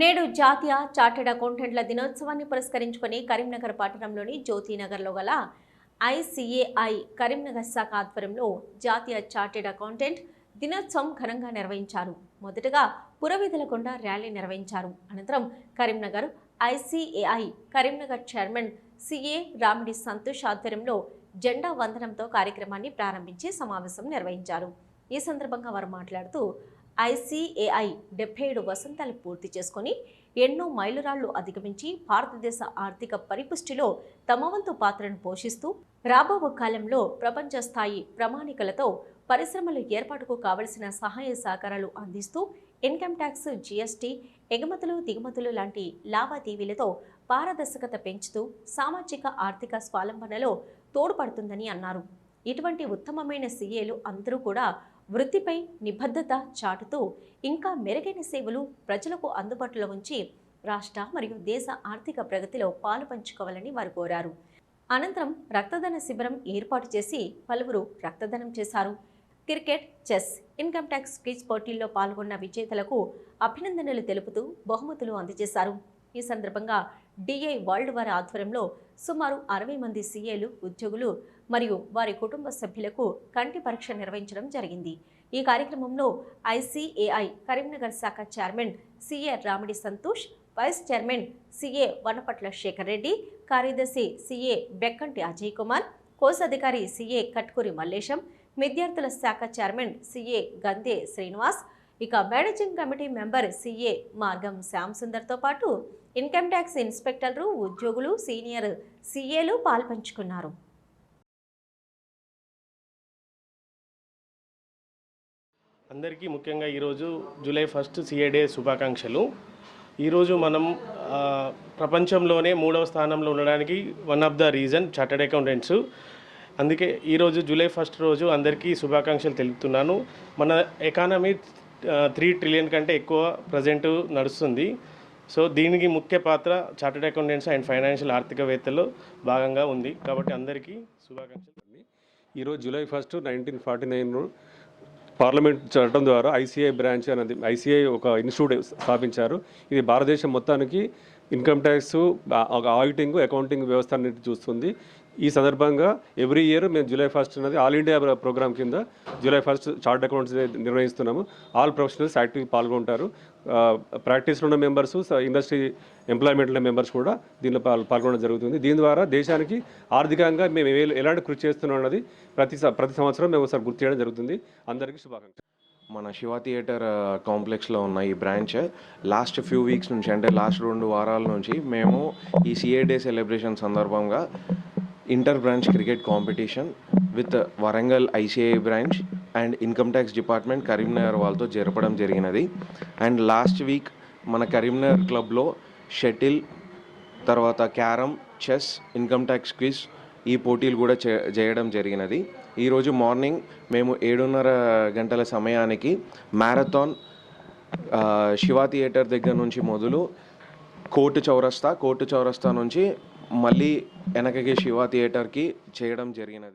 నేడు జాతీయ చార్టెడ్ అకౌంటెంట్ల దినోత్సవాన్ని పురస్కరించుకొని కరీంనగర్ పట్టణంలోని జ్యోతినగర్లో గల ఐసిఏఐ కరీంనగర్ శాఖ ఆధ్వర్యంలో జాతీయ చార్టెడ్ అకౌంటెంట్ దినోత్సవం ఘనంగా నిర్వహించారు. మొదటగా పురవీధుల కొండ ర్యాలీ నిర్వహించారు. అనంతరం Karimnagar ICAI Karimnagar chairman CA Ramidi Santosh ఆధ్వర్యంలో జెండా వందనంతో కార్యక్రమాన్ని ప్రారంభించి సమావేశం నిర్వహించారు. ఈ సందర్భంగా వారు మాట్లాడుతూ ఐసిఏఐ డెబ్బై ఏడు వసంతాలు పూర్తి చేసుకొని ఎన్నో మైలురాళ్ళు అధిగమించి భారతదేశ ఆర్థిక పరిపుష్టిలో తమ వంతు పాత్రను పోషిస్తూ రాబో కాలంలో ప్రపంచ స్థాయి ప్రమాణికలతో పరిశ్రమల ఏర్పాటుకు కావలసిన సహాయ సహకారాలు అందిస్తూ ఇన్కమ్ ట్యాక్స్ జీఎస్టీ ఎగుమతులు దిగుమతులు లాంటి లావాదేవీలతో పారదర్శకత పెంచుతూ సామాజిక ఆర్థిక స్వాలంబనలో తోడ్పడుతుందని అన్నారు. ఇటువంటి ఉత్తమమైన సీఏలు అందరూ కూడా వృత్తిపై నిబద్ధత చాటుతూ ఇంకా మెరుగైన సేవలు ప్రజలకు అందుబాటులో ఉంచి రాష్ట్ర మరియు దేశ ఆర్థిక ప్రగతిలో పాలు పంచుకోవాలని వారు కోరారు. అనంతరం రక్తదాన శిబిరం ఏర్పాటు చేసి పలువురు రక్తదానం చేశారు. Cricket chess income tax quiz పోటీల్లో పాల్గొన్న విజేతలకు అభినందనలు తెలుపుతూ బహుమతులు అందజేశారు. ఈ సందర్భంగా డిఐ వరల్డ్ వారి ఆధ్వర్యంలో సుమారు అరవై మంది సీఏలు ఉద్యోగులు మరియు వారి కుటుంబ సభ్యులకు కంటి పరీక్ష నిర్వహించడం జరిగింది. ఈ కార్యక్రమంలో ఐసీఏఐ కరీంనగర్ శాఖ chairman CA Ramidi Santosh vice chairman CA Vanapatla Sekhar Reddy కార్యదర్శి సిఏ బెక్కంటి అజయ్ కుమార్ కోశాధికారి సిఏ కట్కూరి మల్లేశం విద్యార్థుల శాఖ చైర్మన్ సిఏ గందే శ్రీనివాస్ ఇక మేనేజింగ్ కమిటీ మెంబర్ సిఏ మార్గం శ్యామ్ సుందర్తో పాటు ఇన్కమ్ ట్యాక్స్ ఇన్స్పెక్టర్లు ఉద్యోగులు సీనియర్ సీఏలు పాల్పంచుకున్నారు. అందరికీ ముఖ్యంగా ఈరోజు జూలై ఫస్ట్ సిఏ డే శుభాకాంక్షలు. ఈరోజు మనం ప్రపంచంలోనే మూడవ స్థానంలో ఉండడానికి one of the reason chartered accountants. అందుకే ఈరోజు జూలై ఫస్ట్ రోజు అందరికీ శుభాకాంక్షలు తెలుపుతున్నాను. మన ఎకానమీ త్రీ ట్రిలియన్ కంటే ఎక్కువ ప్రజెంట్ నడుస్తుంది. సో దీనికి ముఖ్య పాత్ర చార్టెడ్ అకౌంటెంట్స్ అండ్ ఫైనాన్షియల్ ఆర్థికవేత్తలు భాగంగా ఉంది. కాబట్టి అందరికీ శుభాకాంక్షలు ఈరోజు July first nineteen forty nine parliament చట్టం ద్వారా ఐసీఐ బ్రాంచ్ అనేది ఐసీఐ ఒక ఇన్స్టిట్యూట్ స్థాపించారు. ఇది భారతదేశం మొత్తానికి ఇన్కమ్ ట్యాక్స్ ఆడిటింగ్ అకౌంటింగ్ వ్యవస్థ అన్నిటి చూస్తుంది. ఈ సందర్భంగా ఎవ్రీ ఇయర్ మేము జూలై ఫస్ట్ అనేది ఆల్ ఇండియా ప్రోగ్రామ్ కింద జూలై ఫస్ట్ చార్ట్ అకౌంట్స్ నిర్వహిస్తున్నాము. ఆల్ ప్రొఫెషనల్స్ యాక్టివ్ పాల్గొంటారు. ప్రాక్టీస్లో ఉన్న మెంబర్స్ ఇండస్ట్రీ ఎంప్లాయ్మెంట్లో మెంబర్స్ కూడా దీనిలో పాల్ పాల్గొనడం జరుగుతుంది. దీని ద్వారా దేశానికి ఆర్థికంగా మేము ఎలాంటి కృషి చేస్తున్నాం అన్నది ప్రతి ప్రతి సంవత్సరం మేము ఒకసారి గుర్తు చేయడం జరుగుతుంది. అందరికీ శుభాకాంక్షలు. మన శివ థియేటర్ కాంప్లెక్స్లో ఉన్న ఈ బ్రాంచ్ లాస్ట్ ఫ్యూ వీక్స్ నుంచి అంటే లాస్ట్ రెండు వారాల నుంచి మేము ఈ సిఏ డే సెలబ్రేషన్ సందర్భంగా inter branch cricket competition with Warangal ICI branch and income tax department Karimnagar వాళ్ళతో జరపడం జరిగినది. అండ్ లాస్ట్ వీక్ మన కరీంనగర్ క్లబ్లో షటిల్ తర్వాత carrom chess income tax quiz ఈ పోటీలు కూడా చే- చేయడం జరిగినది. ఈరోజు మార్నింగ్ మేము ఏడున్నర గంటల సమయానికి మ్యారథాన్ శివా శివ థియేటర్ దగ్గర నుంచి మొదలు కోర్టు చౌరస్తా కోర్టు చౌరస్తా నుంచి మళ్ళీ వెనకకి శివ థియేటర్కి చేయడం జరిగినది.